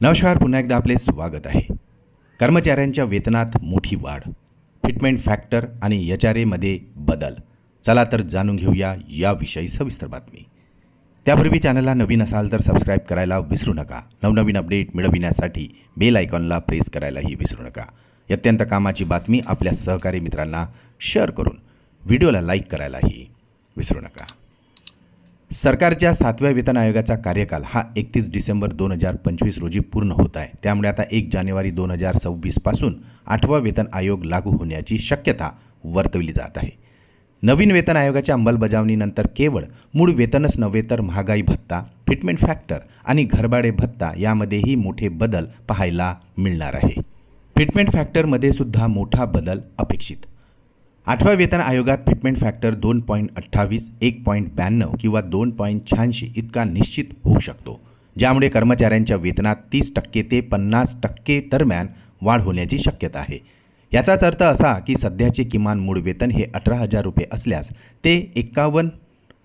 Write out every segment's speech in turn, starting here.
नमस्कार पुन्हा एकदा आपले स्वागत आहे. कर्मचाऱ्यांच्या वेतनात मोठी वाढ फिटमेंट फॅक्टर आणि एच आर एमध्ये बदल. चला तर जाणून घेऊया याविषयी सविस्तर बातमी. त्यापूर्वी चॅनलला नवीन असाल तर सबस्क्राईब करायला विसरू नका. नवनवीन अपडेट मिळविण्यासाठी बेल आयकॉनला प्रेस करायलाही विसरू नका. अत्यंत कामाची बातमी आपल्या सहकारी मित्रांना शेअर करून व्हिडिओला लाईक करायलाही विसरू नका. सरकारच्या सातव्या वेतन आयोगाचा कार्यकाल हा एकतीस डिसेंबर दोन हजार पंचवीस रोजी पूर्ण होत आहे. त्यामुळे आता एक जानेवारी दोन हजार सव्वीसपासून आठवा वेतन आयोग लागू होण्याची शक्यता वर्तवली जात आहे. नवीन वेतन आयोगाच्या अंमलबजावणीनंतर केवळ मूळ वेतनच नव्हे तर महागाई भत्ता फिटमेंट फॅक्टर आणि घरभाडे भत्ता यामध्येही मोठे बदल पाहायला मिळणार आहे. फिटमेंट फॅक्टरमध्ये सुद्धा मोठा बदल अपेक्षित. आठव्या वेतन आयोगात ट्रीटमेंट फॅक्टर दोन पॉईंट अठ्ठावीस एक पॉईंट ब्याण्णव किंवा दोन पॉईंट शहाऐंशी इतका निश्चित होऊ शकतो. ज्यामुळे कर्मचाऱ्यांच्या वेतनात तीस टक्के ते पन्नास टक्के दरम्यान वाढ होण्याची शक्यता आहे. याचाच अर्थ असा की सध्याचे किमान मूळ वेतन हे अठरा हजार रुपये असल्यास ते एकावन्न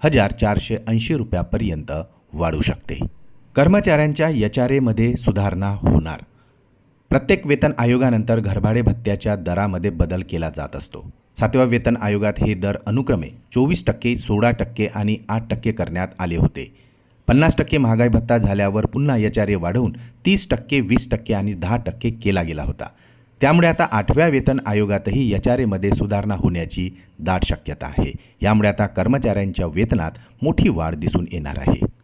हजार चारशे ऐंशी रुपयापर्यंत वाढू शकते. कर्मचाऱ्यांच्या एच आर एमध्ये सुधारणा होणार. प्रत्येक वेतन आयोगानंतर घरभाडे भत्त्याच्या दरामध्ये बदल केला जात असतो. सातव्या वेतन आयोगात हे दर अनुक्रमे चोवीस टक्के सोळा टक्के आणि आठ टक्के करण्यात आले होते. पन्नास टक्के महागाई भत्ता झाल्यावर पुन्हा एच आर ए वाढवून तीस टक्के वीस टक्के आणि दहा टक्के केला गेला होता. त्यामुळे आता आठव्या वेतन आयोगातही एच आर एमध्ये सुधारणा होण्याची दाट शक्यता आहे. यामुळे आता कर्मचाऱ्यांच्या वेतनात मोठी वाढ दिसून येणार आहे.